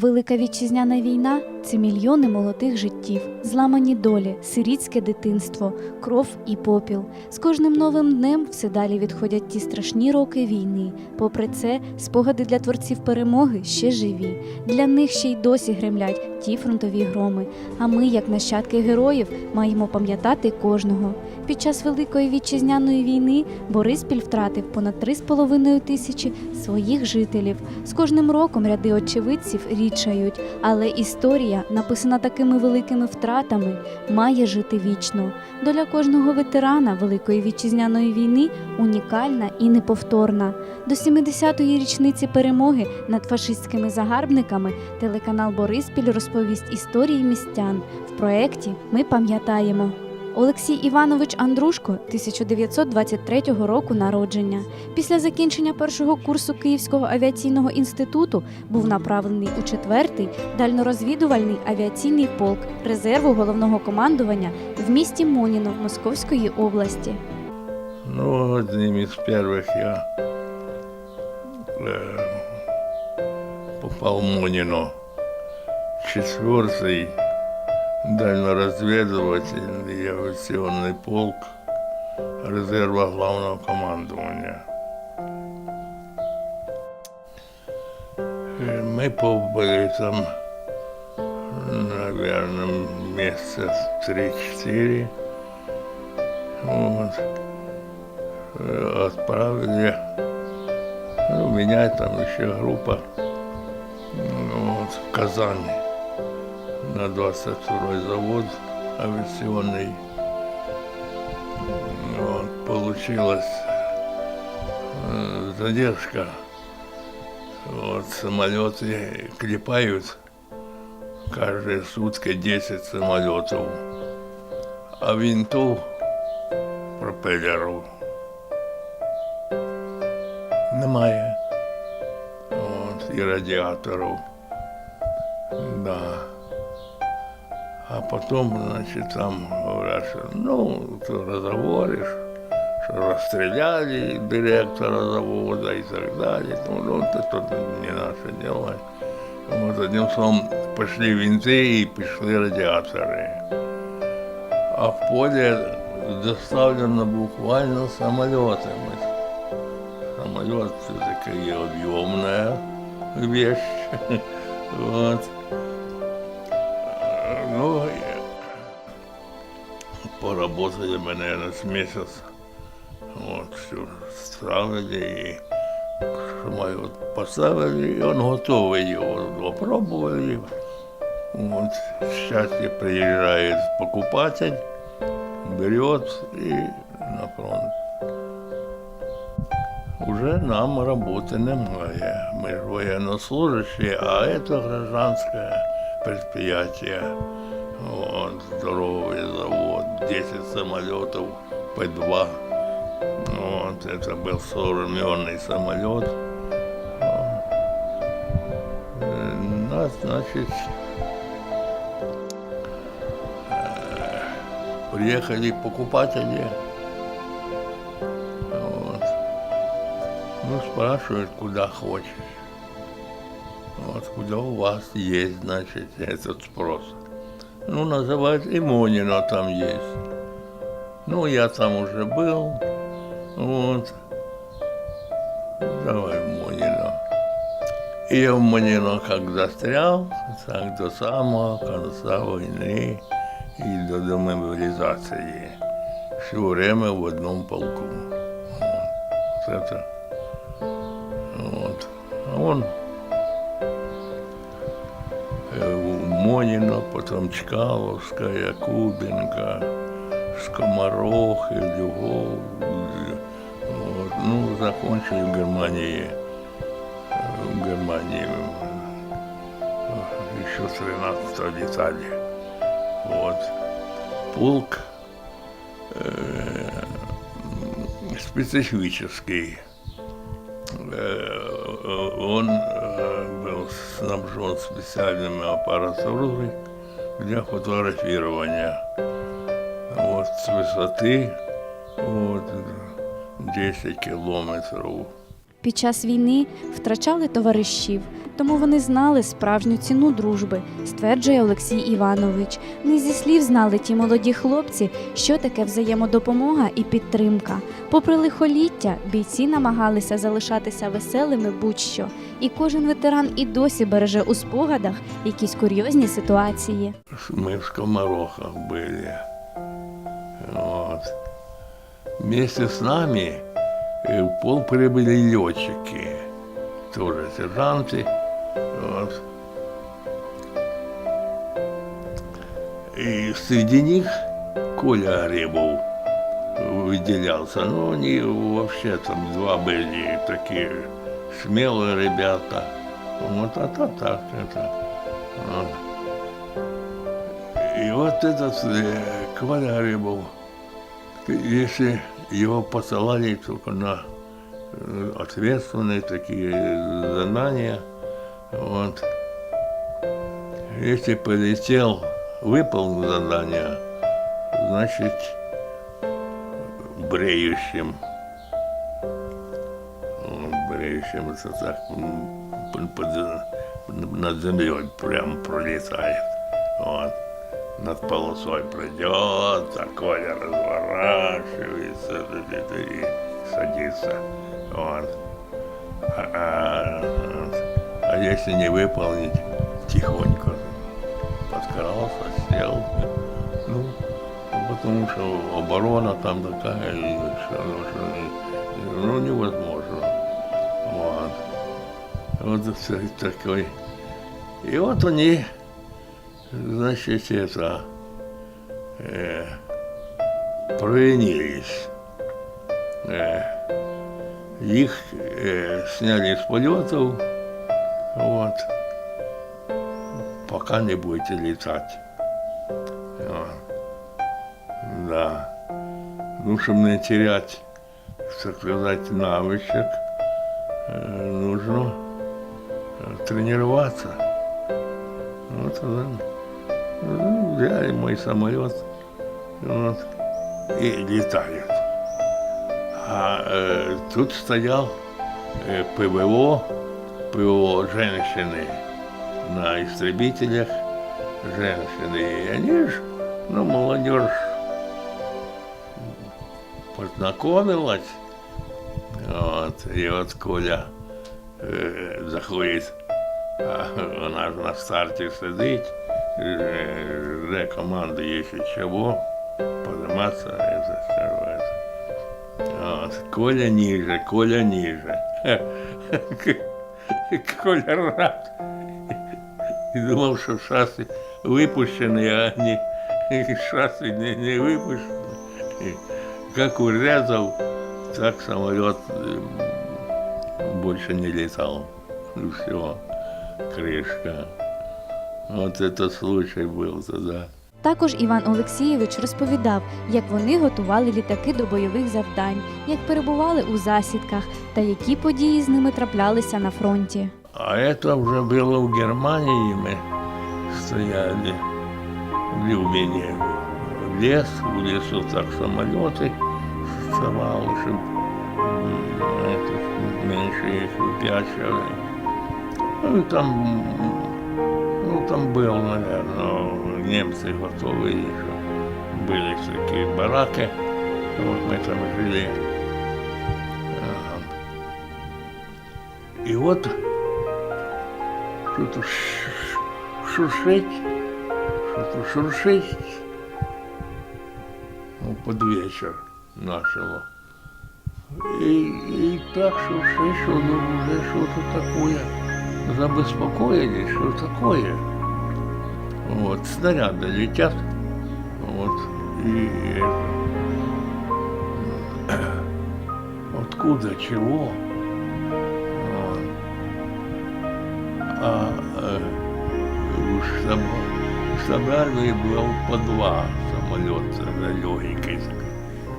Велика вітчизняна війна це мільйони молодих життів, зламані долі, сирітське дитинство, кров і попіл. З кожним новим днем все далі відходять ті страшні роки війни. Попри це, спогади для творців перемоги ще живі. Для них ще й досі гремлять ті фронтові громи. А ми, як нащадки героїв, маємо пам'ятати кожного. Під час Великої вітчизняної війни Бориспіль втратив понад 3,5 тисячі своїх жителів. З кожним роком ряди очевидців рідшають, але історія, написана такими великими втратами, має жити вічно. Доля кожного ветерана Великої вітчизняної війни унікальна і неповторна. До 70-ї річниці перемоги над фашистськими загарбниками телеканал Бориспіль розповість історії містян. В проєкті ми пам'ятаємо. Олексій Іванович Андрушко 1923 року народження. Після закінчення першого курсу Київського авіаційного інституту був направлений у четвертий дальнорозвідувальний авіаційний полк резерву головного командування в місті Моніно Московської області. Ну, одним из первых я э, попал в Монино. Четвертый дальноразведывательный авиационный полк резерва главного командования. Э, Мы побыли там, наверное, месяца три-четыре. Вот. Э, отправили. Ну, меня там еще группа ну, вот, в Казани на 22 завод авиационный. Вот, получилась э, задержка. Вот, самолеты клепают каждые сутки 10 самолетов, а винтов пропелеру немає. От, і радіаторів. Да. А потім, значить, там говорять, що ну, ти розговориш, що розстріляли директора заводу і так далі. Ну, ну це тут не наше діло. От одним словом, пішли вінти і пішли радіатори. А в поле доставлено буквально самолетами. Самолет все-таки объемная вещь. Вот. поработали мы, наверное, с месяц. Вот, все ставили и самолет поставили, и он готовый его попробовали. Вот, счастье приезжает покупатель, берет и на фронт. Уже нам работы немає. Мы же военнослужащие, а это гражданское предприятие. Вот, здоровый завод, 10 самолетов, П-2. Вот, это был современный самолет. Э, Нас, значит, э, приехали покупатели. Вот. Ну, спрашивают, куда хочешь. Вот, куда у вас есть, значит, этот спрос. Ну, называют Имонина там есть. Ну, я там уже был. Вот. Давай Монино. И я в Монино как застрял, так до самого конца войны и до демобилизации. Все время в одном полку. Вот, вот это. Вот. А он Монино, потом Чкаловская, Кубинка, Скоморох, Илюгов. Вот. Ну, закончили в Германии. В Германии еще с 13 летали. Вот. Полк э, специфический. Э, Он был снабжен специальными аппаратурой для фотографирования. Вот с высоты вот, 10 километров Під час війни втрачали товаришів, тому вони знали справжню ціну дружби, стверджує Олексій Іванович. Не зі слів знали ті молоді хлопці, що таке взаємодопомога і підтримка. Попри лихоліття, бійці намагалися залишатися веселими будь-що, і кожен ветеран і досі береже у спогадах якісь курйозні ситуації. Мы в скоморохах были. Вот. Вместе с нами э, в пол прибыли летчики, тоже сержанты. Вот. И среди них Коля Грибов выделялся. Ну, они вообще там два были такие смелые ребята. Вот это так, это. Вот. И вот этот э, Коля Рыбов, если его посылали только на э, ответственные такие задания, вот, если полетел, выполнил задание, значит, бреющим, бреющим, это так, под- над землей прям пролетает, вот над полосой пройдет, а разворачивается и садится. Вот. А, а- а если не выполнить, тихонько подкрался, сел. Ну, потому что оборона там такая, ну, ну, невозможно. Вот. Вот такой. И вот они значит, это, э, провинились. Э, их э, сняли с полетов, вот, пока не будете летать. Да. Ну, чтобы не терять, так сказать, навычек, э, нужно э, тренироваться. Вот тогда ну, взяли мой самолет вот, и летают. А э, тут стоял э, ПВО, ПВО женщины на истребителях, женщины. И они же, ну, молодежь познакомилась. Вот, и вот Коля э, заходит а вона ж на старті сидить, е, жде команди, якщо чого, подиматися і застарувати. От, Коля ниже, Коля ниже. Коля рад. І думав, що шаси випущені, а не шаси не, не випущені. Как урезал, так самолет э, больше не летал. И все крышка. Вот это случай был тогда. Також Іван Олексійович розповідав, як вони готували літаки до бойових завдань, як перебували у засідках та які події з ними траплялися на фронті. А это уже было в Германии, мы стояли в Любине. Лес, в лесу так самолеты вставал, чтобы это, меньше их пячили. Ну, и там, ну, там был, наверное, немцы готовы еще. Были такие бараки, вот мы там жили. И вот что-то шуршить, что-то шуршить. Ну, под вечер начало. И, и так шуршить, что уже что-то такое. Забеспокоились, что такое. Вот, снаряды летят. Вот, и откуда, чего. Вот. А э, в штаб, в штабе был по два самолета легенький.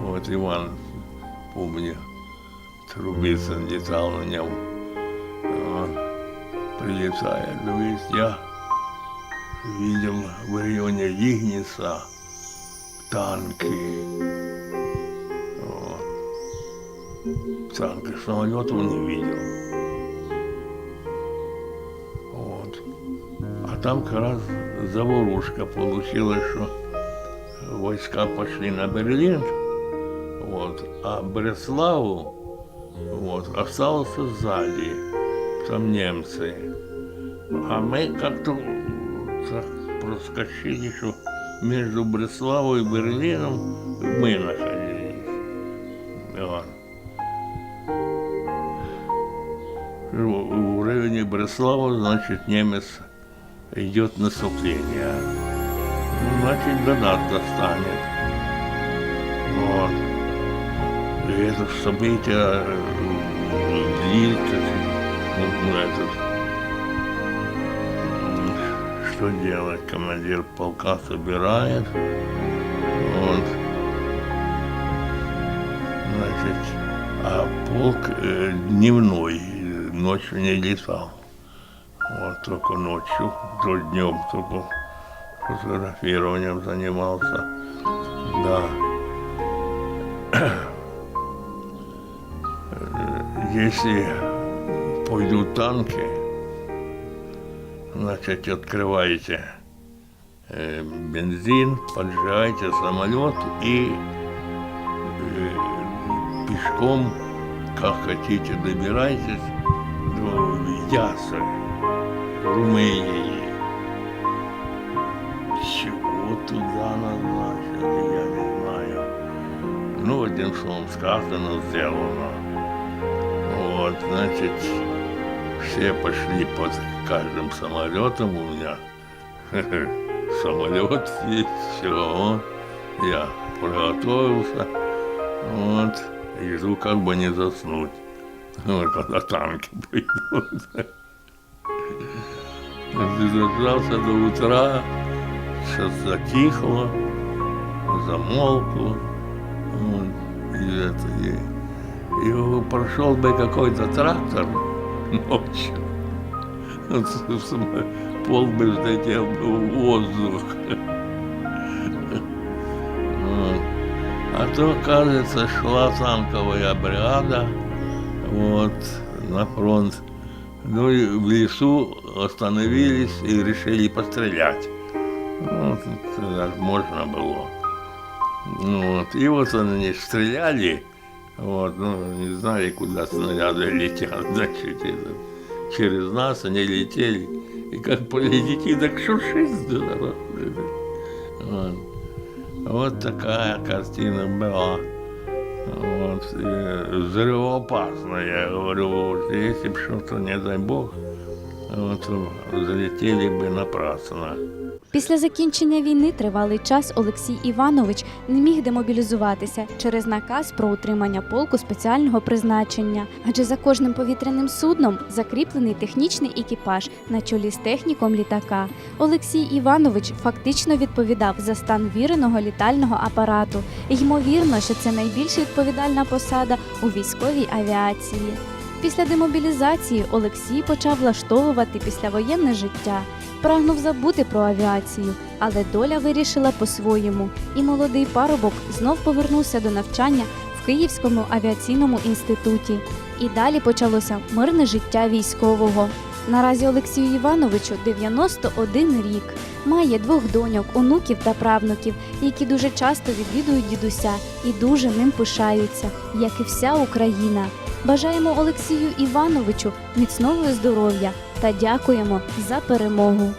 Вот Иван, помню, Трубицын летал на нем. Вот. Прилетая, говорит, я видел в районе Лигница танки. Вот. Танки, самолетов не видел. там как раз заварушка получилась, что войска пошли на Берлин, вот, а Бреславу вот, остался сзади, там немцы. А мы как-то проскочили, что между Бреславой и Берлином мы находились. Вот. В в районе Бреслава, значит, немец идет наступление. Ну, Значит, до нас достанет. Вот. И это событие. Ну, этот, что делать? Командир полка собирает. Вот. Значит, а полк э, дневной, ночью не летал. Вот только ночью, то днем только фотографированием занимался. Да. Э, Если пойдут танки, значит, открываете э, бензин, поджигаете самолет и э, пешком, как хотите, добирайтесь до Ясы, Румынии. Чего туда назначили, я не знаю. Ну, одним словом, сказано, сделано. Вот, значит, все пошли под каждым самолетом у меня. Самолет есть, все. Я приготовился. Вот. И жду, как бы не заснуть. Вот, когда танки придут. Задержался до утра, все затихло, замолкло. Вот, и это, и, и прошел бы какой-то трактор ночью. Вот, Пол бы взлетел воздух. Вот. А то, оказывается, шла танковая бригада вот, на фронт. Ну и в лесу остановились и решили пострелять. Ну, стрелять можно было. Вот. И вот они стреляли, вот, ну, не знали, куда снаряды летят, значит, это, через нас они летели. И как полетите, так шуршит здорово. Вот. Вот такая картина была. Вот. И взрывоопасная, я говорю, вот, если бы что-то, не дай бог, вот, залетели бы напрасно. Після закінчення війни тривалий час Олексій Іванович не міг демобілізуватися через наказ про утримання полку спеціального призначення, адже за кожним повітряним судном закріплений технічний екіпаж на чолі з техніком літака. Олексій Іванович фактично відповідав за стан віреного літального апарату. Ймовірно, що це найбільш відповідальна посада у військовій авіації. Після демобілізації Олексій почав влаштовувати післявоєнне життя. Прагнув забути про авіацію, але доля вирішила по-своєму, і молодий парубок знов повернувся до навчання в Київському авіаційному інституті. І далі почалося мирне життя військового. Наразі Олексію Івановичу 91 рік. Має двох доньок, онуків та правнуків, які дуже часто відвідують дідуся і дуже ним пишаються, як і вся Україна. Бажаємо Олексію Івановичу міцного здоров'я та дякуємо за перемогу.